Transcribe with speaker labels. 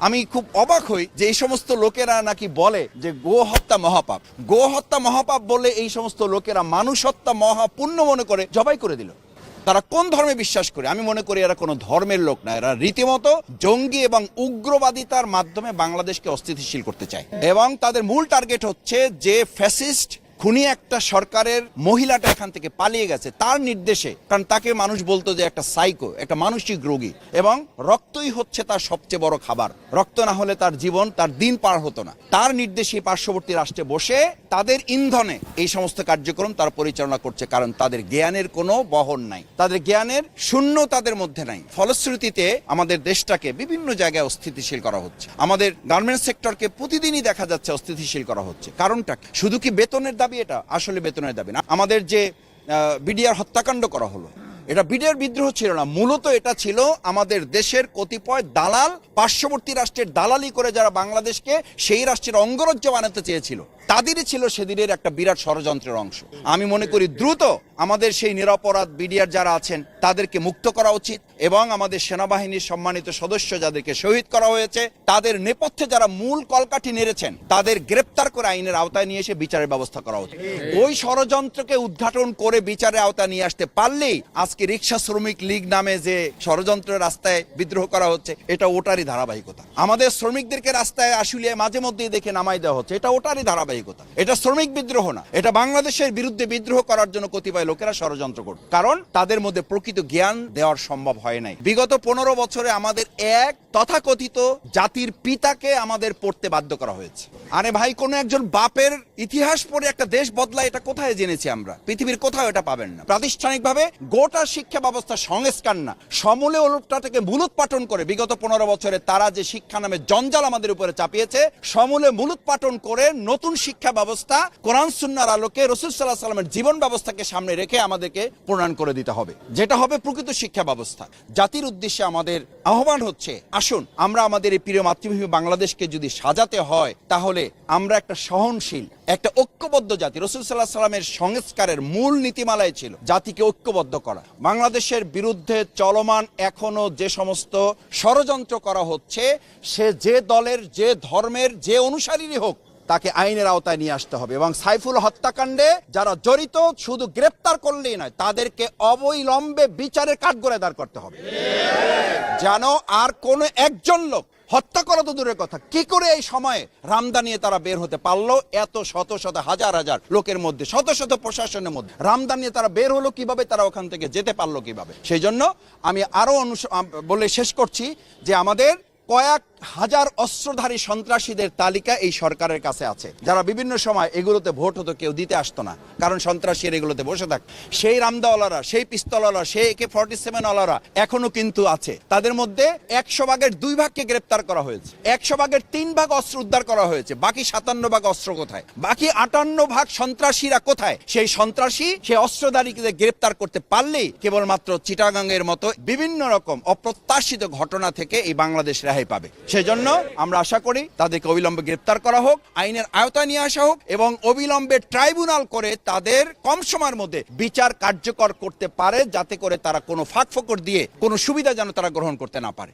Speaker 1: আমি খুব অবাক হই যে এই সমস্ত লোকেরা নাকি বলে যে গো হত্যা মহাপাপ। গো হত্যা মহাপাপ বলে এই সমস্ত লোকেরা মানুষ হত্যা মহাপুণ্য মনে করে জবাই করে দিল। তারা কোন ধর্মে বিশ্বাস করে? আমি মনে করি এরা কোনো ধর্মের লোক না। এরা রীতিমতো জঙ্গি এবং উগ্রবাদিতার মাধ্যমে বাংলাদেশকে অস্থিতিশীল করতে চায়। এবং তাদের মূল টার্গেট হচ্ছে যে ফ্যাসিস্ট খুনি একটা সরকারের মহিলাটা এখান থেকে পালিয়ে গেছে তার নির্দেশে। কারণ তাকে মানুষ বলতো যে একটা সাইকো একটা মানসিক রোগী। এবং রক্তই হচ্ছে তার সবচেয়ে বড় খাবার। রক্ত না হলে তার জীবন, তার দিন পার হতো না। তার নির্দেশে পার্শ্ববর্তী রাষ্ট্রে বসে তাদের ইন্ধনে এই সমস্ত কার্যক্রম তার পরিচালনা করছে। কারণ তাদের জ্ঞানের কোনো বহন নাই। তাদের জ্ঞানের শূন্য তাদের মধ্যে নাই। ফলশ্রুতিতে আমাদের দেশটাকে বিভিন্ন জায়গায় অস্থিতিশীল করা হচ্ছে। আমাদের গার্মেন্টস সেক্টরকে প্রতিদিনই দেখা যাচ্ছে অস্থিতিশীল করা হচ্ছে। কারণটা শুধু কি বেতনের দাবি এটা আসলে বেতনের দাবি না। আমাদের যে বিডিআর হত্যাকাণ্ড করা হলো এটা বিডিআর বিদ্রোহ ছিল না, মূলত এটা ছিল আমাদের দেশের কতিপয় দালাল, পার্শ্ববর্তী রাষ্ট্রের দালালি করে যারা বাংলাদেশকে সেই রাষ্ট্রের অঙ্গরাজ্য বানাতে চেয়েছিল, তাদেরই ছিল সেদিনের একটা বিরাট ষড়যন্ত্রের অংশ। আমি মনে করি দ্রুত আমাদের সেই নিরাপরাধ বিডিআর যারা আছেন, তাদেরকে মুক্ত করা উচিত এবং আমাদের সেনাবাহিনীর সম্মানিত সদস্য যাদেরকে শহীদ করা হয়েছে, তাদের নেপথ্যে যারা মূল কলকাঠি নেড়েছেন, তাদের গ্রেপ্তার করে আইনের আওতায় নিয়ে এসে বিচারের ব্যবস্থা করা উচিত। ওই ষড়যন্ত্রকে উদ্ঘাটন করে বিচারের আওতায় নিয়ে আসতে পারলেই আজকে রিক্সা শ্রমিক লীগ নামে যে ষড়যন্ত্র রাস্তায় বিদ্রোহ করা হচ্ছে, এটা ওটারই ধারাবাহিকতা। আমাদের শ্রমিকদেরকে রাস্তায় আসলে মাঝে মধ্যেই দেখে নামাই দেওয়া হচ্ছে, এটা ওটারই ধারাবাহিকতা। এটা শ্রমিক বিদ্রোহ না, এটা বাংলাদেশের বিরুদ্ধে বিদ্রোহ করার জন্য কতিপয় লোকেরা ষড়যন্ত্র করবে। কারণ তাদের মধ্যে প্রকৃত জ্ঞান দেওয়ার সম্ভব হয় নাই। বিগত পনেরো বছরে আমাদের এক তথাকথিত জাতির পিতাকে আমাদের পড়তে বাধ্য করা হয়েছে। আরে ভাই, কোন একজন বাপের ইতিহাস পড়ে একটা দেশ বদলায়, এটা কোথায় জেনেছি আমরা? পৃথিবীর কোথাও এটা পাবেন না। প্রাতিষ্ঠানিকভাবে গোটা শিক্ষা ব্যবস্থা সংস্কার না। সমূলে ওলটটাকে মূলোৎপাটন করে বিগত পনেরো বছরে তারা যে শিক্ষা নামে জঞ্জাল আমাদের উপরে চাপিয়েছে, সমূলে মূলোৎপাটন করে নতুন শিক্ষা ব্যবস্থা কোরআন সুন্নার আলোকে রসুল সাল্লাহ সাল্লামের জীবন ব্যবস্থাকে সামনে রেখে আমাদেরকে প্রণয়ন করে দিতে হবে। যেটা হবে প্রকৃত শিক্ষা ব্যবস্থা। জাতির উদ্দেশ্যে আমাদের আহ্বান হচ্ছে, আসুন আমরা আমাদের এই প্রিয় মাতৃভূমি বাংলাদেশকে যদি সাজাতে হয়, তাহলে আমরা একটা সহনশীল একটা ঐক্যবদ্ধ জাতি। রসুল সাল্লাহ সাল্লামের সংস্কারের মূল নীতিমালায় ছিল জাতিকে ঐক্যবদ্ধ করা। বাংলাদেশের বিরুদ্ধে চলমান এখনও যে সমস্ত ষড়যন্ত্র করা হচ্ছে, সে যে দলের, যে ধর্মের, যে অনুসারীরই হোক তাকে আইনের আওতায় নিয়ে আসতে হবে। এবং সাইফুল হত্যাকাণ্ডে যারা জড়িত, শুধু গ্রেপ্তার করলেই নয়, তাদেরকে অবৈলম্বে বিচারের কাঠগড়ায় দাঁড় করতে হবে। যেন আর কোনো একজন লোক হত্যা করা তো দূরের কথা, কি করে এই সময়ে রামদা নিয়ে তারা বের হতে পারল? এত শত শত, হাজার হাজার লোকের মধ্যে, শত শত প্রশাসনের মধ্যে। রামদা নিয়ে তারা বের হলো কীভাবে, তারা ওখান থেকে যেতে পারল কীভাবে? সেই জন্য আমি আরও বলে শেষ করছি যে আমাদের কয়েক হাজার অস্ত্রধারী সন্ত্রাসীদের তালিকা এই সরকারের কাছে আছে। যারা বিভিন্ন সময় এগুলোতে ভোট হতো, কেউ দিতে আসতো না। কারণ সন্ত্রাসীর এগুলোতে বসে থাক সেই রামদাওয়ালারা, সেই পিস্তলওয়ালা সেই একে ফর্টি সেভেন ওয়ালারা এখনও কিন্তু আছে। তাদের মধ্যে একশো ভাগের দুই ভাগকে গ্রেপ্তার করা হয়েছে। একশো ভাগের তিন ভাগ অস্ত্র উদ্ধার করা হয়েছে। বাকি সাতান্ন ভাগ অস্ত্র কোথায়? বাকি আটান্ন ভাগ সন্ত্রাসীরা কোথায়? সেই সন্ত্রাসী, সেই অস্ত্রধারীকে গ্রেপ্তার করতে পারলেই কেবলমাত্র চিটাগাঙ্গের মতো বিভিন্ন রকম অপ্রত্যাশিত ঘটনা থেকে এই বাংলাদেশ রেহাই পাবে। সেজন্য আমরা আশা করি তাদেরকে অবিলম্বে গ্রেপ্তার করা হোক, আইনের আয়তায় নিয়ে আসা হোক এবং অবিলম্বে ট্রাইব্যুনাল করে তাদের কম সময়ের মধ্যে বিচার কার্যকর করতে পারে, যাতে করে তারা কোনো ফাঁক দিয়ে কোনো সুবিধা যেন তারা গ্রহণ করতে না পারে।